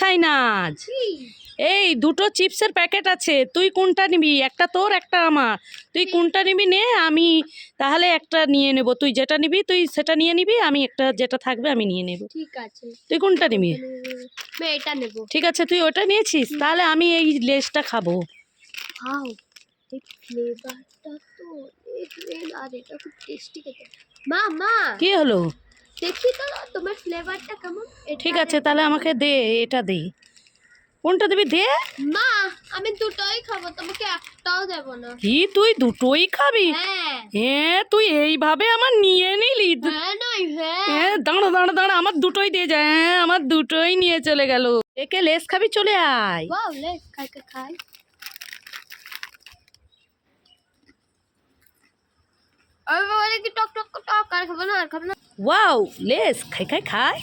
সাইনাজ। এই দুটো চিপসের প্যাকেট আছে তুই কোনটা নিবি? একটা তোর একটা আমার। তুই কোনটা নিবি নে আমি তাহলে একটা নিয়ে নেব। তুই যেটা নিবি তুই সেটা নিয়ে নিবি আমি একটা যেটা থাকবে আমি নিয়ে নেব। ঠিক আছে। তুই কোনটা নিবি? এটা নেব। ঠিক আছে তুই ওটা নিয়েছিস? তাহলে আমি এই লেসটা খাব। কি হলো? দেখি তো তোমার ফ্লেভারটা কেমন? ঠিক আছে তাহলে আমাকে দে এটা দে। কোনটা দিবি দে। মা আমি দুটোই খাব তোমাকে একটাও দেব না। কি তুই দুটোই খাবি? হ্যাঁ। হ্যাঁ তুই এইভাবে আমার নিয়ে নিলি। হ্যাঁ নয় হ্যাঁ। হ্যাঁ দাঁড়া দাঁড়া দাঁড়া আমার দুটোই দিয়ে যায় হ্যাঁ আমার দুটোই নিয়ে চলে গেল। একে লেস খাবি চলে আয়। লেটস খাই খাই। আমি বলে কি টক টক টক আর খাব না আর খাব না। ওয়াও লেস খাই খাই খাই।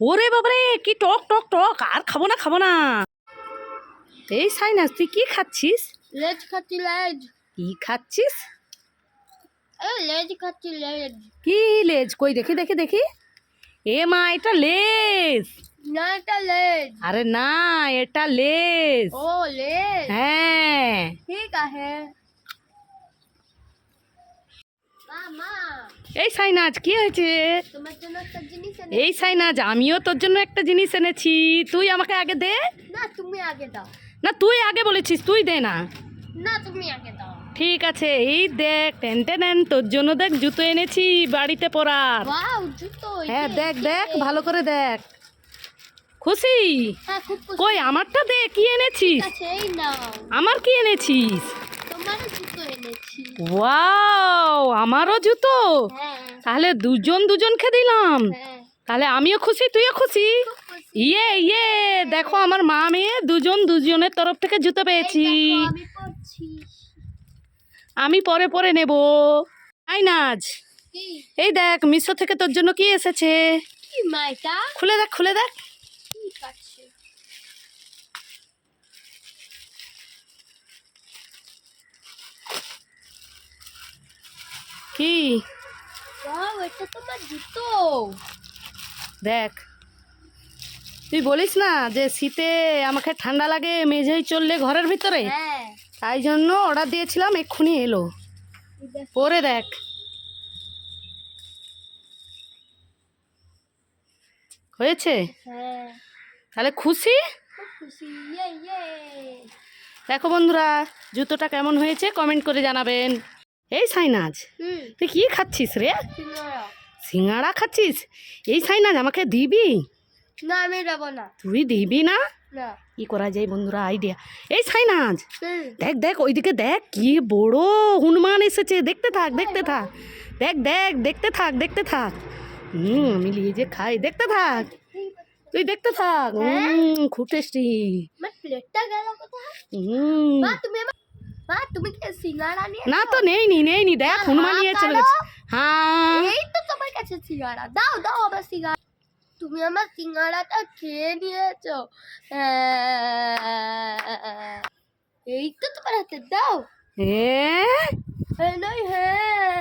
ওরে বাবারে কি টক টক টক আর খাব না খাব না। এই সাইনাস তুই কি খাচ্ছিস? লেজ খাচ্ছি লেজ। কি খাচ্ছিস? লেজ খাচ্ছি লেজ। কি লেজ? কই দেখি দেখি দেখি। এ মা এটা লেস। না এটা লেজ। আরে না এটা লেস ও লেজ। হ্যাঁ। ঠিক আছে। এই সাইনাজ কি হয়েছে? এই সাইনাজ আমিও তোর জন্য একটা জিনিস এনেছি। তুই আমাকে আগে দে। না তুমি আগে দাও। না তুই আগে বলেছিস তুই দে না। না তুমি আগে দাও। ঠিক আছে এই দেখ টেন টেন তোর জন্য দেখ জুতো এনেছি বাড়িতে পরার। জুতো হ্যাঁ দেখ দেখ ভালো করে দেখ। খুশি? হ্যাঁ খুশি। কই আমারটা দে কি এনেছিস? আমার কি এনেছিস? ওয়াও আমারও জুতো? হ্যাঁ। তাহলে দুজন দুজনকে দিলাম। হ্যাঁ। তাহলে আমিও খুশি তুইও খুশি? ইয়ে ইয়ে দেখো আমার মা মেয়ে দুজন দুজনের তরফ থেকে জুতো পেয়েছি। আমি পরে পরে নেব। আই নাজ এই দেখ মিশো থেকে তোর জন্য কি এসেছে? খুলে দেখ খুলে দেখ। ঠিক আছে কি এটা তোমার জুতো। দেখ তুই বলিস না যে শীতে আমাকে ঠান্ডা লাগে মেঝেই চললে ঘরের ভিতরে? হ্যাঁ। তাই জন্য অর্ডার দিয়েছিলাম এক্ষুনি এলো। পরে দেখ। হয়েছে? হ্যাঁ। তাহলে খুশি? খুশি দেখো বন্ধুরা জুতোটা কেমন হয়েছে কমেন্ট করে জানাবেন। এই সাইনাজ তুই কি খাচ্ছিস রে? সিঙ্গাড়া। খাচ্ছিস? এই সাইনাজ আমাকে দিবি? না আমি যাব না। তুই দিবি না? না। কি করা যায় বন্ধুরা আইডিয়া এই সাইনাজ দেখ দেখ ওইদিকে দেখ কি বড় হনুমান এসেছে। দেখতে থাক দেখতে থাক। দেখ দেখ দেখতে থাক দেখতে থাক। হুম আমি নিয়ে যে খাই দেখতে থাক। তুই দেখতে থাক। হুম খুব টেস্টি আমার প্লেটটা গেল কোথায়? হুম মা তুমি আমার মা তুমি কি সিঙ্গারা নিয়ে না তো নেই নি নেই নি দেখ হনুমান নিয়ে চলে গেছে। হ্যাঁ। এই তো তোমার কাছে সিঙ্গারা। দাও দাও আমার সিঙ্গারা। তুমি আমার সিঙ্গারাটা খেয়ে নিয়েছো। হ্যাঁ। এই তো তোমার হাতে দাও। হ্যাঁ নয় হ্যাঁ।